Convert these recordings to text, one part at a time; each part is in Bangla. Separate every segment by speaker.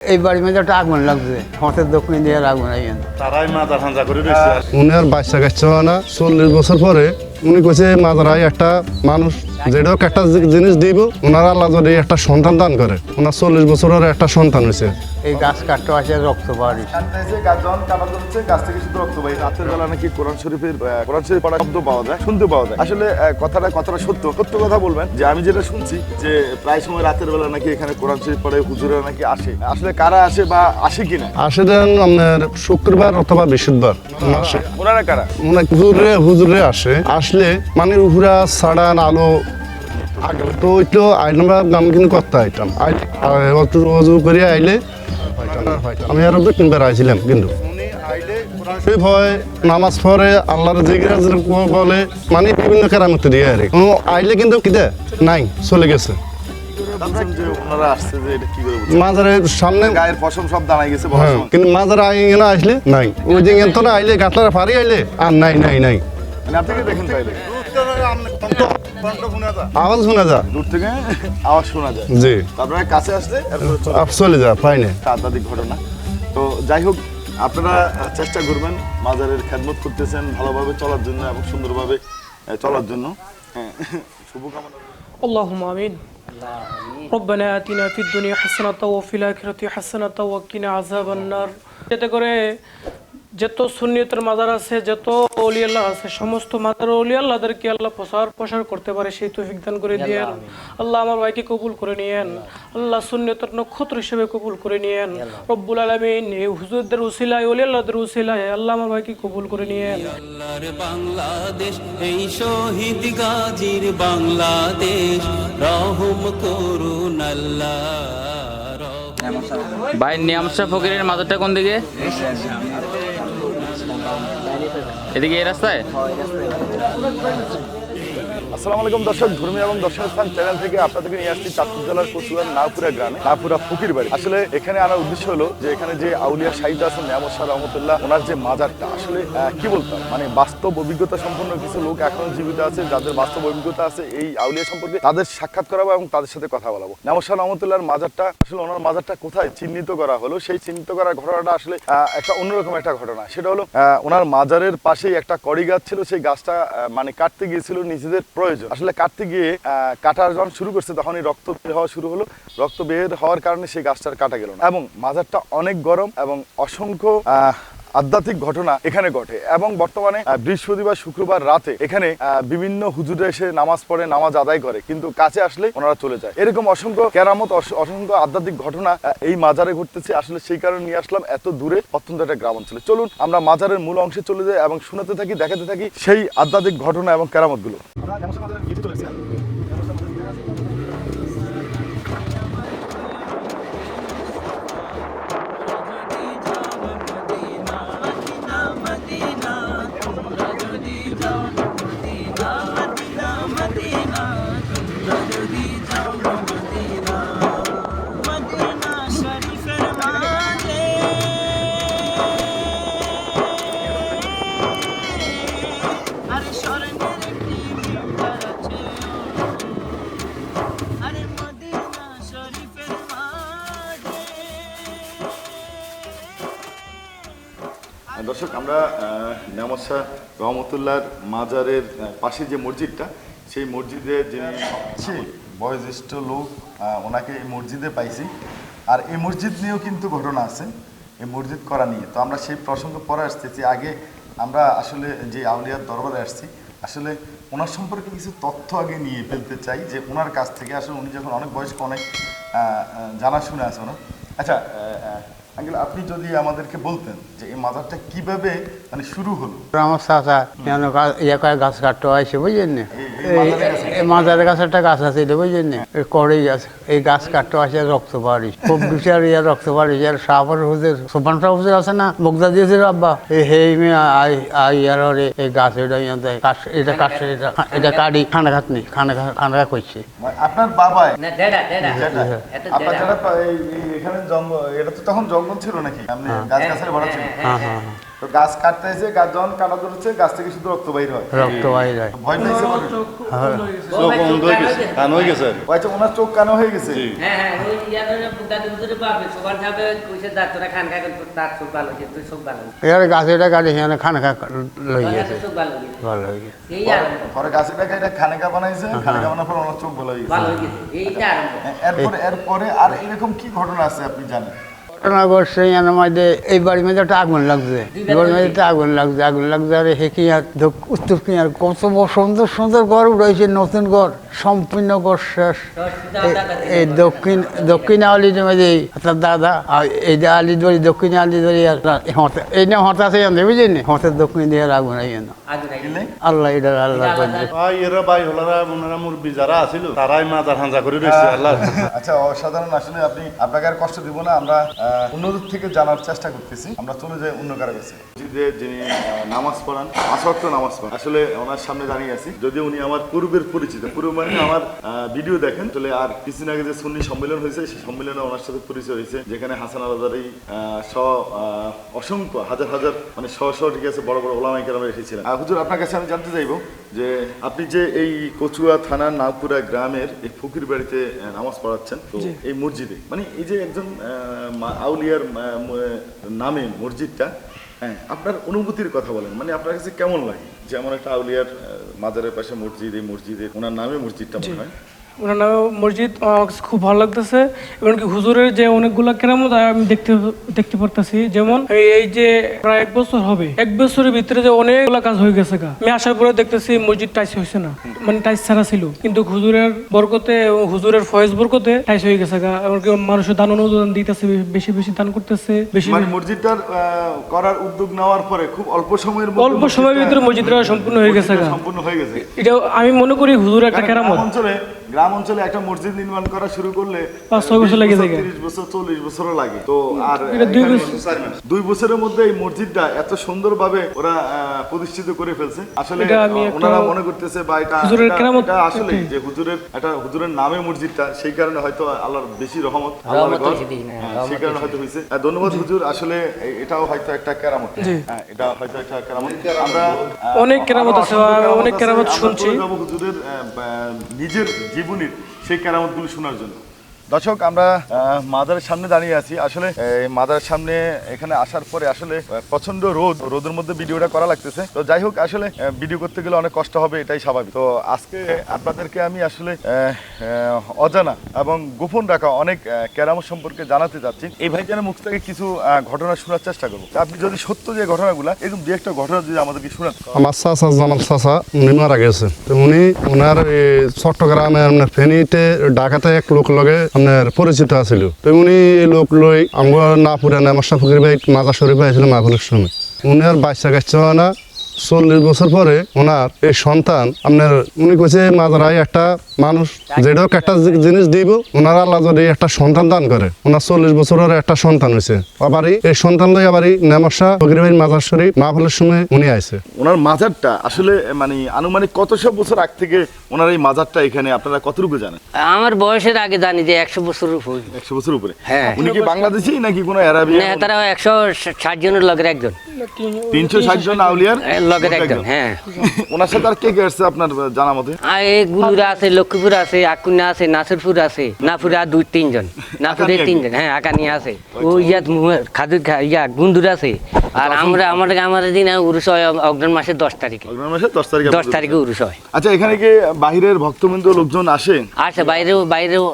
Speaker 1: এই বাড়ির মধ্যে একটা আগুন লাগছে। হঠাৎ দক্ষিণ দিয়ে আগুন আইন
Speaker 2: তারাই মাথা ঠান্ডা করে রয়েছে
Speaker 3: উনি আর বাচ্চা কাচ্চা না। চল্লিশ বছর পরে উনি কইছে মাদারাই একটা মানুষ যেটা হোক একটা জিনিস দিব ওনার আল্লাহ যদি একটা সন্তান দান করে ওনার চল্লিশ বছরের একটা সন্তান হয়েছে।
Speaker 1: এই গাছ কাটতে আসে রক্ত বাড়ি।
Speaker 2: যে গাছ থেকে শুধু রক্ত বাইরে রাতের বেলা নাকি কোরআন শরীফের কোরআন শরীফ পড়া শব্দ পাওয়া যায় শুনতে পাওয়া যায় আসলে কথাটা কথাটা সত্য। সত্য কথা বলবেন যে আমি যেটা শুনছি যে প্রায় সময় রাতের বেলা নাকি এখানে কোরআন শরীফ পড়ে হুজুরা নাকি আসে। আসলে কারা আসে বা আসে কিনা?
Speaker 3: আসে দেন আপনার শুক্রবার অথবা বৃহস্পতিবার। আসে।
Speaker 2: ওনারা কারা?
Speaker 3: মানে হুজুরে হুজুরে আসে। আসলে মানে উহুরা ছাড়ান আলো আগে তো ওইটো আইলাম গান কিন্তু করতে আইতাম। আই- আই- অত অজু করে আইলে আমি আর দু তিনবার আইছিলাম কিন্তু। হয় নামাজ পড়ে আল্লাহর জিগিরা বলে মানে বিভিন্ন কেরামতি দিয়ে আর। আইলে কিন্তু কিদে নাই চলে গেছে? মাজারের সামনে
Speaker 2: গায়ের পশম সব দাঁড়াই গেছে বলার
Speaker 3: হ্যাঁ। কিন্তু মাজার আই না আসলে নাই। ওই যে এত না আইলে ফারি আইলে আর নাই নাই নাই।
Speaker 2: মানে আপনি কি দেখেন তাইলে?
Speaker 3: আওয়াজ শোনা যা
Speaker 2: দূর থেকে আওয়াজ শোনা যায়
Speaker 3: জি
Speaker 2: তারপরে কাছে আসলে এরপরে চলে
Speaker 3: আপ চলে যা পাইনে
Speaker 2: আধ্যাত্মিক ঘটনা তো যাই হোক আপনারা চেষ্টা করবেন মাজারের খেদমত করতেছেন ভালোভাবে চলার জন্য এবং সুন্দরভাবে আহ, চলার জন্য হ্যাঁ শুভকামনা
Speaker 4: اللهم امين ربنا آتنا في الدنيا حسنة وفي الآخرة حسنة وقنا عذاب النار যাতে করে যত সুন্নিয়তের মাজার আছে যত অলি আল্লাহ আছে সমস্ত মাজার অলি আল্লাহদেরকে আল্লাহ প্রসার প্রসার করতে পারে সেই তৌফিক দান করে দিয়েন। আল্লাহ আমার ভাইকে কবুল করে নিয়েন। আল্লাহ সুন্নিয়তের নক্ষত্র হিসেবে কবুল করে নিয়েন। রব্বুল আলমিন এই হুজুরদের উসিলায় অলি আল্লাহদের উসিলায় আল্লাহ আমার ভাইকে কবুল করে নিয়েন।
Speaker 5: আল্লাহর বাংলাদেশ এই শহীদ গাজীর বাংলাদেশ রহম করুন আল্লাহ
Speaker 6: ভাই নিয়ামশা ফকিরের মাজারটা কোন দিকে? এদিকে এই রাস্তায়?
Speaker 2: আসসালামু আলাইকুম দর্শক ধর্মী এবং দর্শন স্থান চ্যানেল থেকে আপনাদেরকে নিয়ে আসছি চাঁদপুর জেলার কচুয়ার নাপুরা গ্রামে নাপুরা ফকির বাড়ি। আসলে এখানে আনার উদ্দেশ্য হলো যে এখানে যে আউলিয়া সাহিত্য আছেন নিয়ামত শাহ রহমতুল্লাহ, ওনার যে মাজারটা, আসলে কি বলতাম মানে বাস্তব অভিজ্ঞতা সম্পন্ন কিছু লোক এখনও জীবিত আছে, যাদের বাস্তব অভিজ্ঞতা আছে এই আউলিয়া সম্পর্কে তাদের সাক্ষাৎ করাবো এবং তাদের সাথে কথা বলাবো। নিয়ামত শাহ রহমতুল্লাহর মাজারটা, আসলে ওনার মাজারটা কোথায় চিহ্নিত করা হলো? সেই চিহ্নিত করার ঘটনাটা আসলে একটা অন্যরকম একটা ঘটনা। সেটা হলো ওনার মাজারের পাশেই একটা কড়ি গাছ ছিল, সেই গাছটা মানে কাটতে গিয়েছিল নিজেদের প্রয়োজন। আসলে কাটতে গিয়ে কাটার যখন শুরু করছে তখন এই রক্ত বের হওয়া শুরু হলো। রক্ত বের হওয়ার কারণে সেই গাছটা কাটা গেল না। এবং মাজারটা অনেক গরম এবং অসংখ্য আধ্যাত্মিক ঘটনা এখানে ঘটে এবং বর্তমানে বৃহস্পতিবার, শুক্রবার রাতে এখানে বিভিন্ন হুজুরে এসে নামাজ পড়ে, নামাজ আদায় করে। কিন্তু কাছে আসলে ওনারা চলে যায়। এরকম অসংখ্য কেরামত অসংখ্য আধ্যাত্মিক ঘটনা এই মাজারে ঘটতেছে। আসলে সেই কারণে নিয়ে আসলাম এত দূরে অত্যন্ত একটা গ্রাম অঞ্চলে। চলুন আমরা মাজারের মূল অংশে চলে যাই এবং শোনাতে থাকি, দেখাতে থাকি সেই আধ্যাত্মিক ঘটনা এবং কেরামত দর্শক, আমরা শাহ রহমতুল্লাহর মাজারের পাশে যে মসজিদটা, সেই মসজিদে যে বয়োজ্যেষ্ঠ লোক ওনাকে এই মসজিদে পাইছি। আর এই মসজিদ নিয়েও কিন্তু ঘটনা আছে, এই মসজিদ করা নিয়ে। তো আমরা সেই প্রসঙ্গ পরে আসতেছি। আগে আমরা আসলে যে আউলিয়ার দরবারে আসছি, আসলে ওনার সম্পর্কে কিছু তথ্য আগে নিয়ে ফেলতে চাই যে ওনার কাছ থেকে। আসলে উনি যখন অনেক বয়স্ক, অনেক জানাশুনে আছে ওনার। আচ্ছা আঙ্কেল আপনি যদি আমাদেরকে বলতেন যে এই মাজারটা কীভাবে মানে শুরু হলো?
Speaker 1: আমার চাচা কেন ইয়ে করে গাছ কাটতে আসে বুঝলেন না?
Speaker 2: এই- মাজারের কাছে?
Speaker 1: একটা গাছ আছে এটা বুঝলেন না? এই গাছ এই গাছ কাটতে আসে রক্ত বাড়ি খুব বিচার ইয়ে রক্ত বাড়ি আর শাহপুর হুজুর সোপান শাহ হুজুর আছে না? বগদা দিয়েছিল আব্বা। এই হেই মে আই আই ইয়ার ওরে এই গাছ এটা ইয়ে দেয় কাঠ এটা কাঠ এটা এটা কাটি খানা খাত নেই খানা খা- খানা খা করছে।
Speaker 2: মানে আপনার বাবা এখানে জঙ্গল এটা তো তখন জঙ্গল ছিল নাকি? আপনি গাছ গাছের ভরা ছিল
Speaker 1: হ্যাঁ হ্যাঁ হ্যাঁ
Speaker 2: তো গাছ কাটতে এসে গাছ যখন কাটা ধরেছে গাছ থেকে শুধু রক্ত বাইর হয়।
Speaker 1: রক্ত বাইর হয়।
Speaker 2: ভয় পেয়েছে
Speaker 3: চোখ অন্ধ হয়ে। গেছে। কান হয়ে গেছে
Speaker 2: আচ্ছা ওনার চোখ কানো হয়ে গেছে।
Speaker 7: হ্যাঁ হ্যাঁ ওই ইয়াদের দাদু হুজুরের বাপে সবার যাবে কইছে দাঁত তোরা খান খাই তার চোখ ভালো তুই ভালো
Speaker 1: এর গাছেটা কাটে সেখানে খানা খা লই গেছে
Speaker 7: ভালো
Speaker 1: ভালো হয়ে গেছে।
Speaker 7: এই আরম্ভ
Speaker 2: পরে গাছের টাকা খানেকা বানাইছে খানেকা বানানোর পর ওনার চোখ ভালো হয়ে গেছে।
Speaker 7: ভালো হয়ে গেছে এইটা আরম্ভ।
Speaker 2: এরপরে এরপরে আর এরকম কি ঘটনা আছে আপনি জানেন?
Speaker 1: ঘটনা ঘটছে এর মধ্যে এই বাড়ির মধ্যে একটা আগুন লাগছে। এই বাড়ির মধ্যে একটা আগুন লাগছে। আগুন লাগছে আর হে কি আর উত্তর কি আর কত বড় সুন্দর সুন্দর ঘর উঠেছে নতুন ঘর সম্পূর্ণ ঘর শেষ। এই দক্ষিণ দক্ষিণ আলির মধ্যে তার দাদা আর এই যে আলি ধরি দক্ষিণ আলি ধরি আর হতে এই না হতাশে জানতে বুঝলি হতে দক্ষিণ দিয়ে আর আগুন আই না। আল্লাহ এটা আল্লাহ
Speaker 3: এরা ভাই হলারা ওনারা মুরব্বী যারা আছিল তারাই মাজার হাঞ্জা করে রয়েছে আল্লাহ।
Speaker 2: আচ্ছা অসাধারণ আসলে আপনি আপনাকে আর কষ্ট দিব না আমরা অন্যদের থেকে জানার চেষ্টা করতেছি। আমরা চলে যাই অন্য কারও কাছে। যিনি নামাজ পড়ান আসক্ত নামাজ পড়ান, আসলে ওনার সামনে দাঁড়িয়ে আছি। যদি উনি আমার পূর্বের পরিচিত, পূর্ব মানে আমার ভিডিও দেখেন তাহলে আর কিছুদিন আগে যে সুন্নি সম্মেলন হয়েছে, সেই সম্মেলনে ওনার সাথে পরিচয় হয়েছে, যেখানে হাসান আলাদারি স অসংখ্য, হাজার হাজার মানে শ শ ঠিক আছে, বড় বড় ওলামাই কেরামে এসেছিলেন। হুজুর, আপনার কাছে আমি জানতে চাইব যে আপনি যে এই কচুয়া থানার নাগপুরা গ্রামের এই ফকির বাড়িতে নামাজ পড়াচ্ছেন তো এই মসজিদে মানে এই যে একজন আহ, মা- আউলিয়ার নামে মসজিদটা হ্যাঁ আপনার অনুভূতির কথা বলেন মানে আপনার কাছে কেমন লাগে? যে আমার একটা আউলিয়ার মাজারের পাশে মসজিদ এই মসজিদে ওনার নামে মসজিদটা মনে হয়।
Speaker 4: ওনার নামে মসজিদ খুব ভালো লাগতেছে। এমনকি হুজুরের যে অনেকগুলা কেরামত আমি দেখতে দেখতে পারতেছি। যেমন এই- যে প্রায় এক বছর হবে এক বছরের ভিতরে যে অনেকগুলা কাজ হয়ে গেছে গা। আমি আসার পরে দেখতেছি মসজিদ টাইস হয়েছে না। মানে টাইস ছাড়া ছিল। কিন্তু হুজুরের বরকতে এবং হুজুরের ফয়েজ বরকতে টাইস হয়ে গেছে গা। এমনকি মানুষের দান অনুদান দিতেছে বেশি বেশি দান করতেছে বেশি
Speaker 2: মানে মসজিদটার করার উদ্যোগ নেওয়ার পরে খুব অল্প সময়ের
Speaker 4: অল্প সময়ের ভিতরে মসজিদটা সম্পূর্ণ হয়ে গেছে গা।
Speaker 2: সম্পূর্ণ হয়ে গেছে।
Speaker 4: এটা আমি মনে করি হুজুর একটা কেরামত।
Speaker 2: অঞ্চলে গ্রাম অঞ্চলে একটা মসজিদ নির্মাণ করা শুরু করলে
Speaker 4: পাঁচ ছয় বছর লেগে।
Speaker 2: তিরিশ বছর চল্লিশ বছরও লাগে। তো আর
Speaker 4: দুই
Speaker 2: বছরের মধ্যে এই মসজিদটা এত সুন্দরভাবে ওরা প্রতিষ্ঠিত করে ফেলছে। আসলে ওনারা মনে করতেছে বা এটা আসলে যে হুজুরের একটা হুজুরের নামে মসজিদটা সেই কারণে হয়তো আল্লাহর বেশি রহমত
Speaker 7: হ্যাঁ,
Speaker 2: হ্যাঁ, সেই কারণে হয়তো হয়েছে ধন্যবাদ হুজুর আসলে এটাও হয়তো একটা কেরামত। হ্যাঁ এটা হয়তো একটা কেরামত। আমরা
Speaker 4: অনেক কেরামত আছে, অনেক কেরামত শুনছি।
Speaker 2: হুজুরের নিজের জীবনীর সেই কেরামতগুলি শোনার জন্য। দর্শক, আমরা মাদারের সামনে দাঁড়িয়ে আছি। আসলে মাদারের সামনে এখানে আসার পরে আসলে প্রচণ্ড রোদ, রোদের মধ্যে ভিডিওটা করা লাগতেছে। তো যাই হোক, আসলে ভিডিও করতে গেলে অনেক কষ্ট হবে, এটাই স্বাভাবিক। তো আজকে আপনাদেরকে আমি আসলে অজানা এবং গোপন রাখা অনেক কেরামত সম্পর্কে জানাতে চাচ্ছি। এই ভাইজানের মুখ থেকে কিছু ঘটনা শোনার চেষ্টা করব। আপনি যদি সত্য যে ঘটনাগুলো, এরকম দু একটা ঘটনা যদি আমাদেরকে শোনাতে
Speaker 3: আমার চাচা, জামাল চাচা, উনি মারা গেছে। তো উনি ওনার চট্টগ্রামে ফেনীতে, ঢাকাতে এক লোক লগে আপনার পরিচিত আছিল। তেমনি এই লোক লই আমরা না পুরানা আমার সাফুকের ভাই মাথা শরীফ আইছিল মাহফুলের সময়। উনি আর বাচ্চা কাচ্চা না। চল্লিশ বছর পরে ওনার এই সন্তান আপনার উনি কইছে মাজারাই একটা মানুষ যেটা হোক একটা জিনিস দিব ওনার আল্লাহ যদি একটা সন্তান দান করে। ওনার চল্লিশ বছরের একটা সন্তান হয়েছে আবারই এই সন্তান লই আবারই নেমাশা ফকির মাজার শরীফ মাহফুলের সময় উনি আইছে।
Speaker 2: ওনার মাজারটা আসলে মানে আনুমানিক কতশো বছর আগ থেকে ওনার এই মাজারটা এখানে আপনারা কতটুকু জানেন?
Speaker 7: আমার বয়সের আগে জানি যে একশো বছর উপর।
Speaker 2: একশো বছর উপরে?
Speaker 7: হ্যাঁ।
Speaker 2: উনি কি বাংলাদেশি নাকি কোনো অ্যারাবিয়ান?
Speaker 7: তারা একশো ষাট জনের লগের একজন।
Speaker 2: তিনশো ষাট জন আউলিয়ার?
Speaker 7: লগের একজন হ্যাঁ।
Speaker 2: ওনার সাথে আর কে কে আসছে আপনার জানা মতে?
Speaker 7: এই গুলুরা আছে লক্ষ্মীপুর আছে আকুন্যা আছে নাসিরপুর আছে। নাপুরে দুই তিনজন। নাপুরে তিনজন হ্যাঁ আকানিয়া আছে। ও ইয়াত খাদুর ইয়া গুন্দুর আছে। আর আমরা আমাদের আমাদের দিন উরুষ হয় অগ্রহণ মাসের দশ তারিখে।
Speaker 2: অগ্রহণ মাসে দশ তারিখে
Speaker 7: দশ তারিখে উরুষ হয়।
Speaker 2: আচ্ছা এখানে কি বাহিরের ভক্তবৃন্দ লোকজন আসে?
Speaker 7: আচ্ছা বাইরেও বাইরেও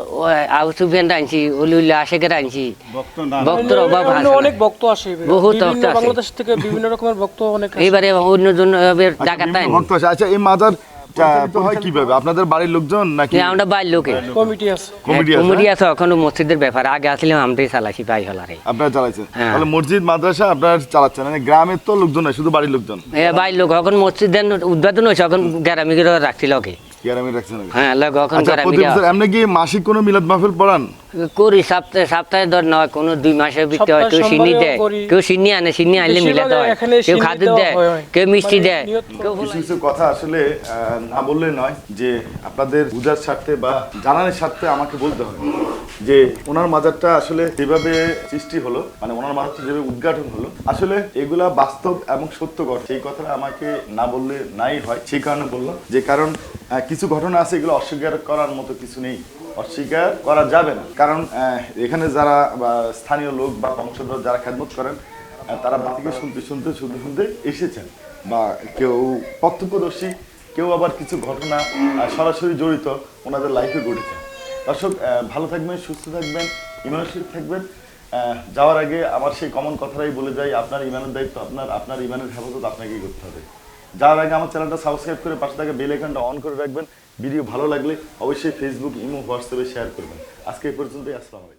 Speaker 7: আউসুফিয়ান আনছি অলি উল্লি আশেকের আনছি। ভক্তর অভাব।
Speaker 4: অনেক ভক্ত আসে।
Speaker 7: বহুত
Speaker 4: বিভিন্ন
Speaker 7: ভক্ত আসে।
Speaker 4: বাংলাদেশ থেকে বিভিন্ন রকমের ভক্ত অনেক আসে।
Speaker 7: এইবারে অন্য জন এবার
Speaker 2: আচ্ছা,
Speaker 7: টাকা
Speaker 2: বিভিন্ন
Speaker 7: তাই
Speaker 2: আচ্ছা এই মাজার কীভাবে? আপনাদের বাড়ির লোকজন নাকি
Speaker 7: আমরা বাইর লোকে।
Speaker 4: কমিটি আছে।
Speaker 2: কমিটি আছে
Speaker 7: কমিটি মসজিদের ব্যাপার। আগে আসলাম আমরাই চালাইছি ভাই হলারে
Speaker 2: আপনারা চালাইছেন?
Speaker 7: হ্যাঁ।
Speaker 2: তাহলে মসজিদ মাদ্রাসা আপনারা চালাচ্ছেন? মানে গ্রামের তো লোকজন শুধু বাড়ির লোকজন?
Speaker 7: লোক এখন উদ্বোধন হয়েছে এখন গ্রামে গিয়ে রাখছিল ওকে
Speaker 2: কি আমি রাখছেন
Speaker 7: হ্যাঁ লোক এখন
Speaker 2: আচ্ছা
Speaker 7: গ্রামে
Speaker 2: এমনি কি মাসিক কোনো মিলাদ মাহফিল পড়ান?
Speaker 7: করি সপ্তাহে সপ্তাহে ধর নয় কোনো দুই হয় কেউ দেয় কেউ আনে আনলে মিলাতে হয় কেউ খাদুর দেয় কেউ মিষ্টি
Speaker 4: মানে
Speaker 7: দেয়।
Speaker 2: কিছু কিছু কথা আসলে না বললে নয় যে আপনাদের বুঝার স্বার্থে বা জানানোর স্বার্থে আমাকে বলতে হয় যে ওনার মাজারটা আসলে যেভাবে সৃষ্টি হলো মানে ওনার মাজারটা যেভাবে উদ্ঘাটন হলো আসলে এগুলা বাস্তব এবং সত্য ঘটনা সেই কথাটা আমাকে না বললে নাই হয় সেই কারণে বললাম। যে কারণ আহ, কিছু ঘটনা আছে এগুলো অস্বীকার করার মতো কিছু নেই। অস্বীকার করা যাবে না। কারণ এখানে যারা স্থানীয় লোক বা বংশধর যারা খেদমত করেন তারা বাতিকে শুনতে শুনতে শুনতে শুনতে এসেছেন। বা কেউ প্রত্যক্ষদর্শী, কেউ আবার কিছু ঘটনা সরাসরি জড়িত ওনাদের লাইফে ঘটেছে। দর্শক ভালো থাকবেন, সুস্থ থাকবেন ইমানশীল থাকবেন। যাওয়ার আগে আমার সেই কমন কথাটাই বলে যাই, আপনার ইমানের দায়িত্ব আপনার আপনার ইমানের হেফাজত আপনাকেই করতে হবে। যাওয়ার আগে আমার চ্যানেলটা সাবস্ক্রাইব করে পাশে থাকা বেল আইকনটা অন করে রাখবেন। ভিডিও ভালো লাগলে অবশ্যই ফেসবুক ইমো হোয়াটসঅ্যাপে শেয়ার করবেন। আজকে এই পর্যন্তই আসসালামু